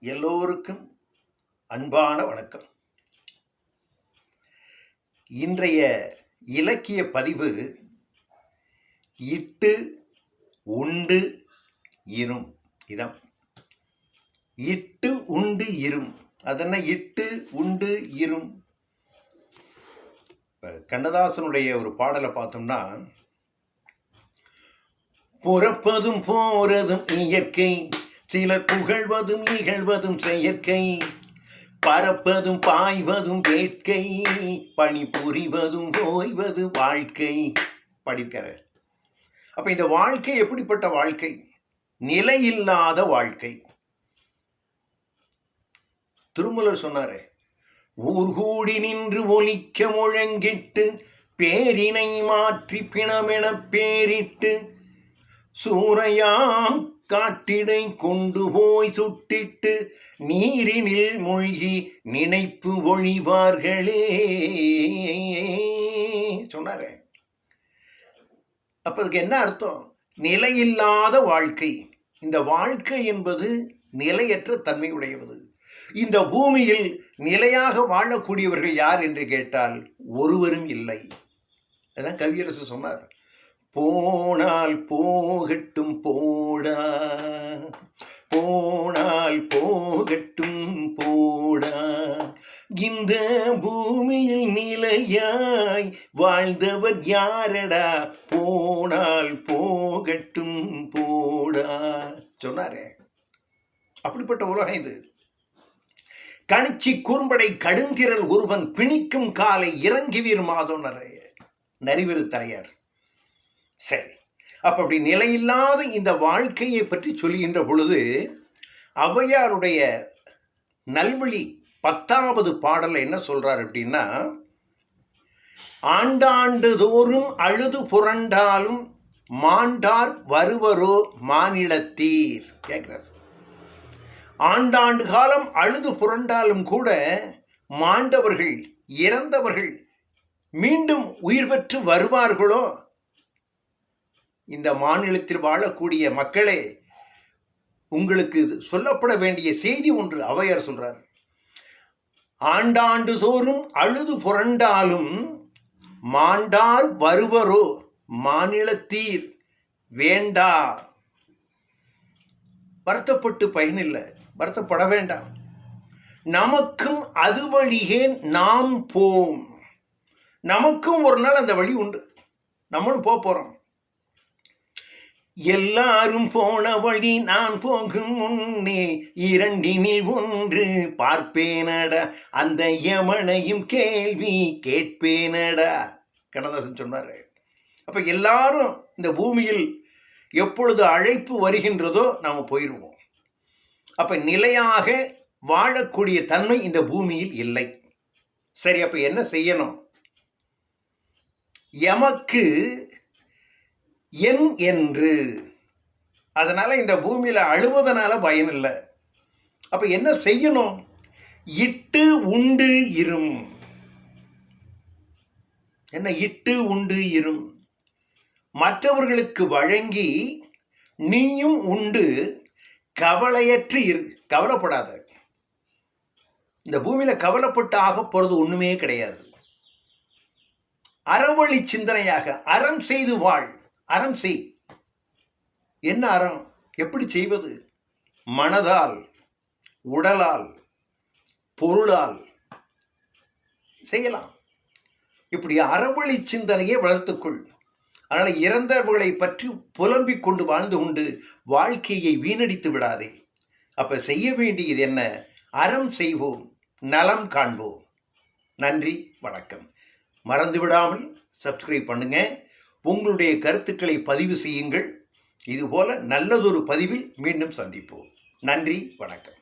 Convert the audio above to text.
எல்லோருக்கும் அன்பான வணக்கம். இன்றைய இலக்கிய பதிவு இட்டு உண்டு இரும் இதம் இட்டு உண்டு இரும். அதென்ன இட்டு உண்டு இரும். கண்ணதாசனுடைய ஒரு பாடலை பார்த்தோம்னா புறப்பதும் போறதும் இயற்கை சிலர் புகழ்வதும் இகழ்வதும் செயற்கை. பறப்பதும் பாய்வதும் வேட்கை. பணி புரிவதும் ஓய்வது வாழ்க்கை. படிக்கிற. அப்போ இந்த வாழ்க்கை எப்படிப்பட்ட வாழ்க்கை? நிலையில்லாத வாழ்க்கை. திருமலர் சொன்னாரே ஊர் கூடி நின்று ஒலிக்க முழங்கிட்டு பேரினை மாற்றி பிணமென பேரிட்டு சூறையாம் காட்டினை கொண்டு போய் சுட்டிட்டு நீரினில் மூழ்கி நினைப்பு ஒழிவார்களே. சொன்னாரே. அப்ப அதுக்கு என்ன அர்த்தம்? நிலையில்லாத வாழ்க்கை. இந்த வாழ்க்கை என்பது நிலையற்ற தன்மை தன்மையுடையது. இந்த பூமியில் நிலையாக வாழக்கூடியவர்கள் யார் என்று கேட்டால் ஒருவரும் இல்லை. அதான் கவியரசு சொன்னார். போனால் போகட்டும் போடா. போனால் போகட்டும் போடா. இந்த பூமியில் நிலையாய் வாழ்ந்தவர் யாரடா? போனால் போகட்டும் போடா. சொன்னாரே. அப்படிப்பட்ட உலகம் இது. கணிச்சி குறும்படை கடுந்திரல் ஒருவன் பிணிக்கும் காலை இறங்கிவீர் மாதோனரே. நரிவிரு தலையார். சரி. அப்போ அப்படி நிலையில்லாத இந்த வாழ்க்கையை பற்றி சொல்லுகின்ற பொழுது ஔவையாருடைய நல்வழி பத்தாவது பாடலை என்ன சொல்கிறார் அப்படின்னா ஆண்டாண்டு தோறும் அழுது புரண்டாலும் மாண்டார் வருவரோ மாநிலத்தீர் கேட்குறார் ஆண்டாண்டு காலம் அழுது புரண்டாலும் கூட மாண்டவர்கள் இறந்தவர்கள் மீண்டும் உயிர் பெற்று வருவார்களோ? இந்த மாநிலத்தில் வாழக்கூடிய மக்களே உங்களுக்கு இது சொல்லப்பட வேண்டிய செய்தி ஒன்று அவையார் சொல்றார். ஆண்டாண்டு தோறும் அழுது புரண்டாலும் மாண்டார் வருவரோ மாநிலத்தீர் வேண்டா வருத்தப்பட்டு பயனில்லை வருத்தப்பட வேண்டாம். நமக்கும் அது வழியே நாம் போம். நமக்கும் ஒரு நாள் அந்த வழி உண்டு. நம்மளும் போக போகிறோம் எல்லாரும் போன வழி நான் போகும் முன்னே இரண்டினில் ஒன்று பார்ப்பேனடா. அந்த யமனையும் கேள்வி கேட்பேனடா. கண்ணதாசன் சொன்னார். அப்போ எல்லாரும் இந்த பூமியில் எப்பொழுது அழைப்பு வருகின்றதோ நாம் போயிடுவோம் அப்போ நிலையாக வாழக்கூடிய தன்மை இந்த பூமியில் இல்லை. சரி அப்போ என்ன செய்யணும்? எமக்கு என் என்று. அதனால் இந்த பூமியில் அழுவதனால பயன் இல்லை. அப்போ என்ன செய்யணும்? இட்டு உண்டு இரும். என்ன? இட்டு உண்டு இரும். மற்றவர்களுக்கு வழங்கி நீயும் உண்டு. கவலையற்று இரு. கவலைப்படாத. இந்த பூமியில் கவலைப்பட்டு ஆக போகிறது ஒன்றுமே கிடையாது. அறவழி சிந்தனையாக அறம் செய்து வாழ். அறம் செய். என்ன அறம்? எப்படி செய்வது? மனதால் உடலால் பொருளால் செய்யலாம். இப்படி அறவழி சிந்தனையை வளர்த்துக்கொள். அதனால் இறந்தவர்களை பற்றி புலம்பிக் கொண்டு வாழ்ந்து கொண்டு வாழ்க்கையை வீணடித்து விடாதே. அப்போ செய்ய வேண்டியது என்ன? அறம் செய்வோம் நலம் காண்போம். நன்றி வணக்கம். மறந்து விடாமல் சப்ஸ்கிரைப் பண்ணுங்கள் உங்களுடைய கருத்துக்களை பதிவு செய்யுங்கள். இதுபோல நல்லதொரு பதிவில் மீண்டும் சந்திப்போம். நன்றி வணக்கம்.